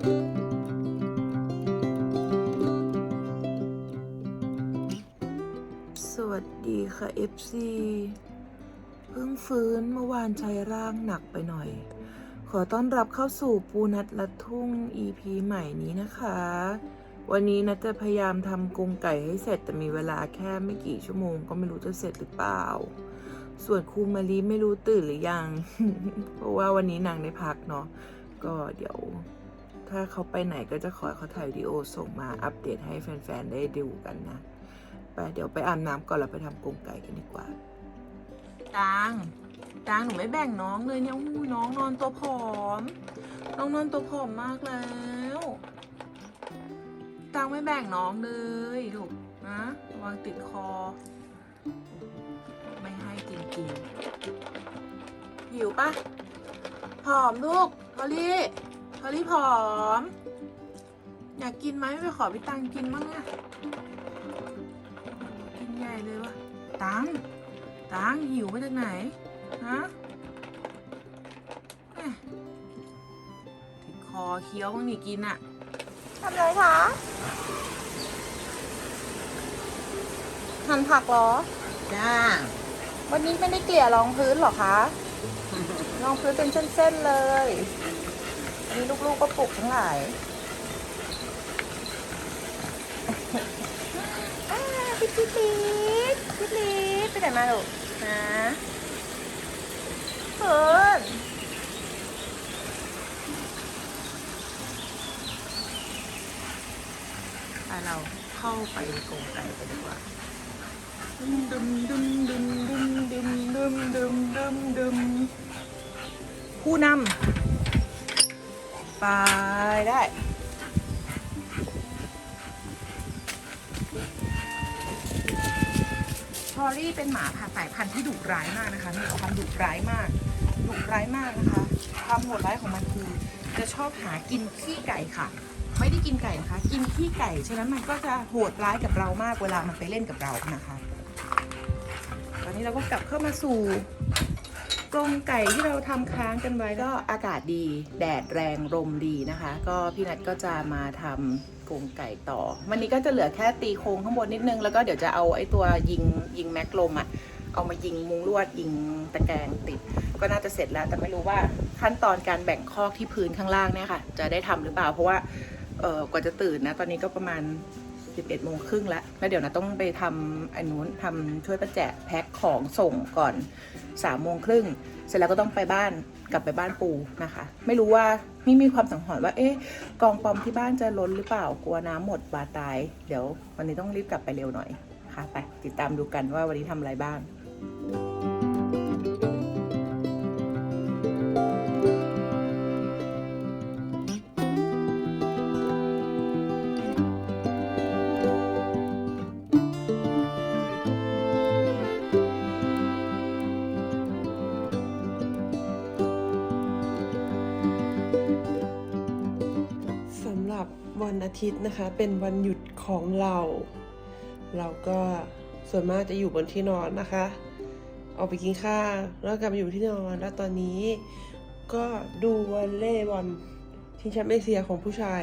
สวัสดีค่ะ FC เพิ่งฟื้นเมื่อวานใช้ร่างหนักไปหน่อย ขอต้อนรับเข้าสู่ปูนัดลัดทุ่ง EP ใหม่นี้นะคะ วันนี้นัดจะพยายามทำกรงไก่ให้เสร็จแต่มีเวลาแค่ไม่กี่ชั่วโมงก็ไม่รู้จะเสร็จหรือเปล่า ส่วนครูมารีไม่รู้ตื่นหรือยัง เพราะว่าวันนี้นางได้พักเนาะก็เดี๋ยว ถ้าเขาไปไหนก็จะขอเขาถ่ายวิดีโอส่งมาอัปเดตให้แฟนๆ ได้ดูกันนะ ไปเดี๋ยวไปอาบน้ำก่อนแล้วไปทำกรงไก่กันดีกว่า ตัง ตังหนูไม่แบ่งน้องเลยเนี่ยอู้น้องนอนตัวผอม น้องนอนตัวผอมมากแล้ว ตังไม่แบ่งน้องเลยลูกนะระวังติดคอ ไม่ให้จริงๆหิวปะผอมลูกพอลี่ ลี่พอลลี่ผอม อยากกินไหมไปขอพี่ตังกินบ้างอะกินใหญ่เลยวะตังตังหิวมาจากไหนฮะแหม่ติดคอเคี้ยวบ้างนี่กินอะทำไรคะหั่นผักเหรอ จ้า วันนี้ไม่ได้เกลี่ยรองพื้นเหรอคะ รองพื้นเป็นเส้นๆเลยอั นนี้ลูกๆก็ปลุกทั้งหลายอ่าพี่จิ๊ดจิ๊ดพี่ลิดไปไหนมาลูกนะเฟิร์นไปเราเข้าไปในกรงไก่กันดีกว่าดึมดึมดึมดึมดึมดึมดึมดึมดึมดึมผู้นำ ไปได้ ชอรี่เป็นหมาผ่าสายพันธุ์ที่ดุร้ายมากนะคะ มีความดุร้ายมาก ดุร้ายมากนะคะ ความโหดร้ายของมันคือจะชอบหากินขี้ไก่ค่ะ ไม่ได้กินไก่นะคะ กินขี้ไก่ ฉะนั้นมันก็จะโหดร้ายกับเรามากเวลามันไปเล่นกับเรานะคะ ตอนนี้เราก็กลับเข้ามาสู่ กรงไก่ที่เราทำค้างกันไว้ก็อากาศดี แดดแรงลมดีนะคะ ก็พี่นัทก็จะมาทำกรงไก่ต่อ วันนี้ก็จะเหลือแค่ตีโครงข้างบนนิดนึง แล้วก็เดี๋ยวจะเอาไอ้ตัวยิงยิงแม็กลมอะเอามายิงมุงลวดยิงตะแกรงติด ก็น่าจะเสร็จแล้ว แต่ไม่รู้ว่าขั้นตอนการแบ่งคอกที่พื้นข้างล่างเนี่ยค่ะ จะได้ทำหรือเปล่าเพราะว่าเออกว่าจะตื่นนะ ตอนนี้ก็ประมาณ 11โมงครึ่งแล้วแล้วเดี๋ยวนะต้องไปทำอันนู้นทำช่วยประแจกแพ็คของส่งก่อน3โมงครึ่งเสร็จแล้วก็ต้องไปบ้านกลับไปบ้านปูนะคะ ไม่รู้ว่าไม่มีความสังหรณ์ว่า เอ๊ะกองปอมที่บ้านจะล้นหรือเปล่ากลัวน้ำหมดบาตาย เดี๋ยววันนี้ต้องรีบกลับไปเร็วหน่อยค่ะไปติดตามดูกันว่าวันนี้ทำอะไรบ้าง วันอาทิตย์นะคะ เป็นวันหยุดของเรา เราก็ส่วนมากจะอยู่บนที่นอนนะคะ ออกไปกินข้าวแล้วกลับมาอยู่ที่นอนแล้วตอนนี้ก็ดูวอลเล่บอลชิงแชมป์เอเชียของผู้ชาย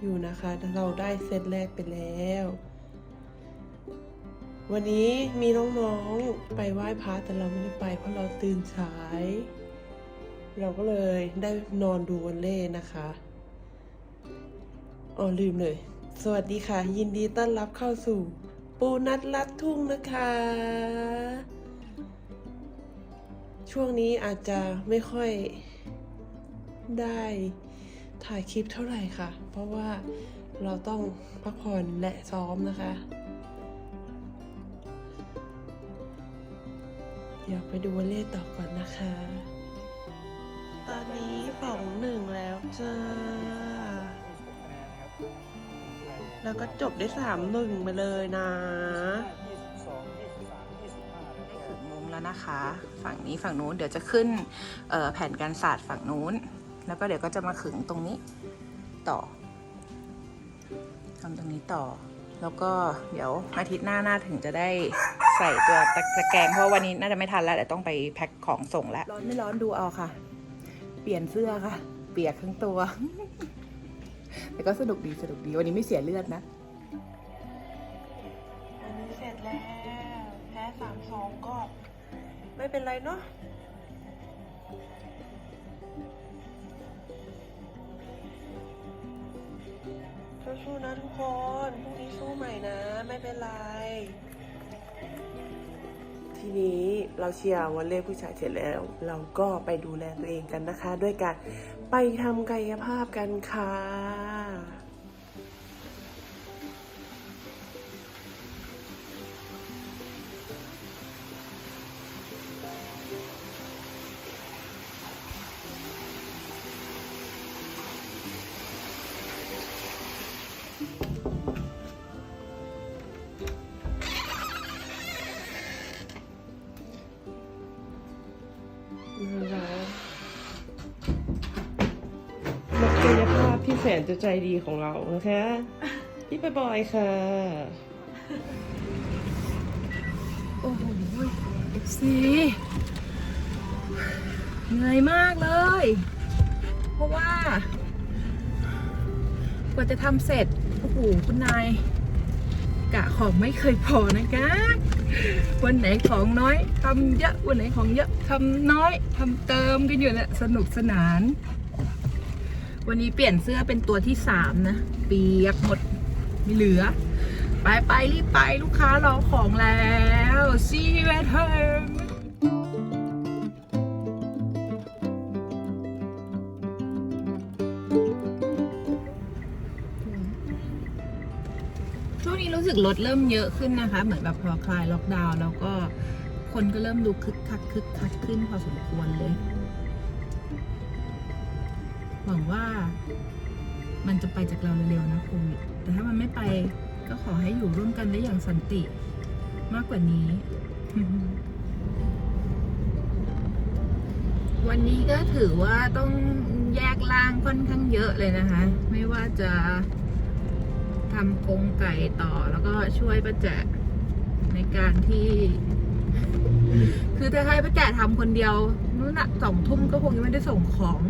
อยู่นะคะเราได้เซตแรกไปแล้ว วันนี้มีน้องๆไปไหว้พระแต่เราไม่ได้ไป เพราะเราตื่นสาย เราก็เลยได้นอนดูวอลเล่นะคะ อ๋อลืมเลย สวัสดีค่ะ ยินดีต้อนรับเข้าสู่ ปูนัดลัดทุ่งนะคะ ช่วงนี้อาจจะไม่ค่อยได้ถ่ายคลิปเท่าไหร่ค่ะ เพราะว่าเราต้องพักผ่อนและซ้อมนะคะ เดี๋ยวไปดูวอลเล่ต่อก่อนนะคะ ตอนนี้สองหนึ่งแล้วจ้า แล้วก็จบได้สามหนึ่งไปเลยนะถึงมุมแล้วนะคะ ฝั่งนี้ฝั่งนู้นเดี๋ยวจะขึ้นเอ่อแผ่นการสาดฝั่งนู้น แล้วก็เดี๋ยวก็จะมาขึงตรงนี้ต่อทำตรงนี้ต่อ แล้วก็เดี๋ยวอาทิตย์หน้าน่าถึงจะได้ใส่ตัวตะตะแกรงเพราะวันนี้น่าจะไม่ทันแล้วเดี๋ยวต้องไปแพ็คของส่งแล้วร้อนไม่ร้อนดูเอาค่ะ เปลี่ยนเสื้อค่ะ เปียกทั้งตัว แต่ก็สนุกดีสนุกดีวันนี้ไม่เสียเลือดนะ วันนี้เสร็จแล้ว แพ้สามสองก็ ไม่เป็นไรเนาะสู้ๆนะทุกคนพรุ่งนี้สู้ใหม่นะ ไม่เป็นไร ทีนี้เราเชียร์วอลเล่ผู้ชายเสร็จแล้ว เราก็ไปดูแลตัวเองกันนะคะ ด้วยการไปทำกายภาพกันค่ะ นักกายภาพที่แสนจะใจดีของเรานะคะ พี่ปบอยค่ะ โอ้โหเอฟซีเหนื่อยมากเลย เพราะว่า กว่าจะทำเสร็จ โอ้โหคุณนาย กะของไม่เคยพอนะคะวันไหนของน้อยทำเยอะวันไหนของเยอะทำน้อยทำเติมกันอยู่เนี่ยสนุกสนาน วันนี้เปลี่ยนเสื้อเป็นตัวที่สามนะเปียกหมดไม่เหลือ ไปไปรีบไปลูกค้ารอของแล้ว see you at home ช่วงนี้รู้สึกรถเริ่มเยอะขึ้นนะคะ เหมือนแบบพอคลายล็อกดาวน์แล้วก็คนก็เริ่มดูคึกคักคึกคักขึ้นพอสมควรเลย หวังว่ามันจะไปจากเราเร็วๆนะโควิดแต่ถ้ามันไม่ไปก็ขอให้อยู่ร่วมกันได้อย่างสันติมากกว่านี้ วันนี้ก็ถือว่าต้องแยกล่างค่อนข้างเยอะเลยนะคะ ไม่ว่าจะ ทำกรงไก่ต่อแล้วก็ช่วยป้าแจในการที่ คือถ้าให้ป้าแจกทำคนเดียวนู่นน่ะสองทุ่มก็คงยังไม่ได้ส่งของ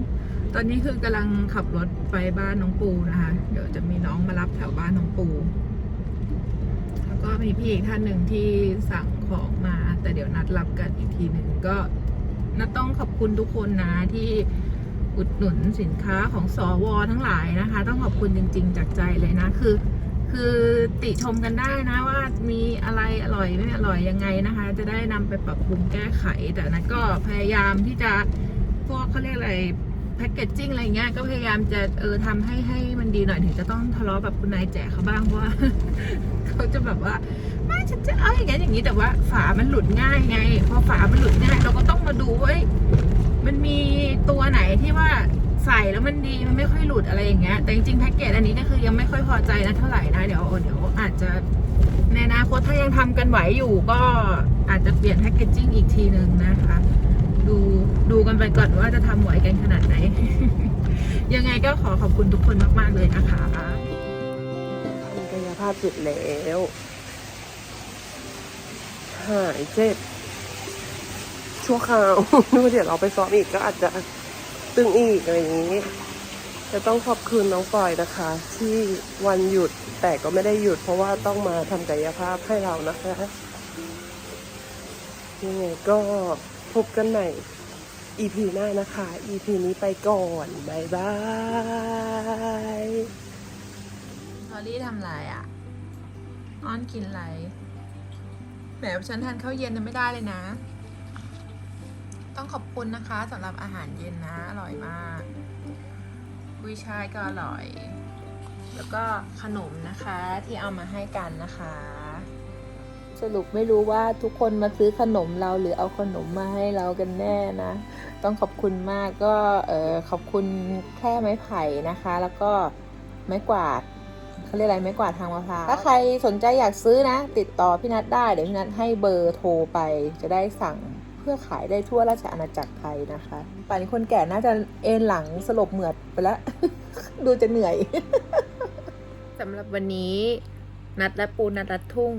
ตอนนี้คือกำลังขับรถไปบ้านน้องปูนะคะ เดี๋ยวจะมีน้องมารับแถวบ้านน้องปู แล้วก็มีพี่อีกท่านหนึ่งที่สั่งของมา แต่เดี๋ยวนัดรับกันอีกทีหนึ่งก็นัดต้องขอบคุณทุกคนนะที่ อุดหนุนสินค้าของสอวอทั้งหลายนะคะ ต้องขอบคุณจริง ๆ จากใจเลยนะคือ คือติชมกันได้นะว่ามีอะไรอร่อยไม่อร่อยยังไงนะคะ จะได้นำไปปรับปรุงแก้ไข แต่นัดก็พยายามที่จะพวกเขาเรียกอะไรแพคเกจจิ้งอะไรเงี้ยก็พยายามจะเออทำให้ให้มันดีหน่อยถึงจะต้องทะเลาะแบบคุณนายแจกเขาบ้างเพราะว่าเขาจะแบบว่าไม่ฉันจะเอาอย่างนี้นอย่างนี้แต่ว่าฝามันหลุดง่ายไง พอฝามันหลุดง่าย เราก็ต้องมาดูว่าเอ้ย มันมีตัวไหนที่ว่าใส่แล้วมันดีมันไม่ค่อยหลุดอะไรอย่างเงี้ยแต่จริงๆแพ็กเกจอันนี้ก็คือยังไม่ค่อยพอใจนะเท่าไหร่นะเดี๋ยวเดี๋ยวอาจจะในอนาคตถ้ายังทำกันไหวอยู่ก็อาจจะเปลี่ยนแพ็กเกจจิ้งอีกทีหนึ่งนะคะ ดูดูกันไปก่อนว่าจะทำไหวกันขนาดไหน ยังไงก็ขอขอบคุณทุกคนมากๆเลยนะคะกายภาพเสร็จแล้วหายเจ็บ ชั่วคราวนึกว่าเดี๋ยวเราไปซ้อมอีกก็อาจจะตึงอีกอะไรอย่างนี้ จะต้องขอบคุณน้องปอยนะคะ ที่วันหยุดแต่ก็ไม่ได้หยุด เพราะว่าต้องมาทำกายภาพให้เรานะคะยังไงก็พบกันใหม่ EP หน้านะคะ EP นี้ไปก่อนบายบายพอลี่ทำไรอะ อ้อนกินไรแหมฉันทานข้าวเย็นยังไม่ได้เลยนะ ต้องขอบคุณนะคะสำหรับอาหารเย็นนะ อร่อยมากกุยช่ายก็อร่อย แล้วก็ขนมนะคะที่เอามาให้กันนะคะ สรุปไม่รู้ว่าทุกคนมาซื้อขนมเราหรือเอาขนมมาให้เรากันแน่นะ ต้องขอบคุณมากก็เออขอบคุณแค่ไม้ไผ่นะคะ แล้วก็ไม้กวาดเขาเรียกอะไรไม้กวาดทางมะพร้าวถ้าใครสนใจอยากซื้อนะ ติดต่อพี่นัทได้เดี๋ยวพี่นัทให้เบอร์โทรไปจะได้สั่ง เพื่อขายได้ทั่วราชอาณาจักรไทยนะคะป่านนี้คนแก่น่าจะเอนหลังสลบเหมือดไปแล้ว ดูจะเหนื่อยสำหรับวันนี้นัดและปูนัดรัดทุ่ง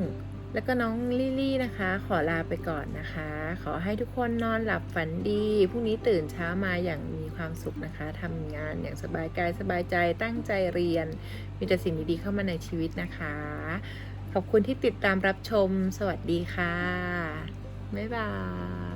แล้วก็น้องลิลลี่นะคะ ขอลาไปก่อนนะคะ ขอให้ทุกคนนอนหลับฝันดีพรุ่งนี้ตื่นเช้ามาอย่างมีความสุขนะคะทำงานอย่างสบายกายสบายใจตั้งใจเรียน มีแต่สิ่งดีๆเข้ามาในชีวิตนะคะ ขอบคุณที่ติดตามรับชม สวัสดีค่ะ บ๊ายบาย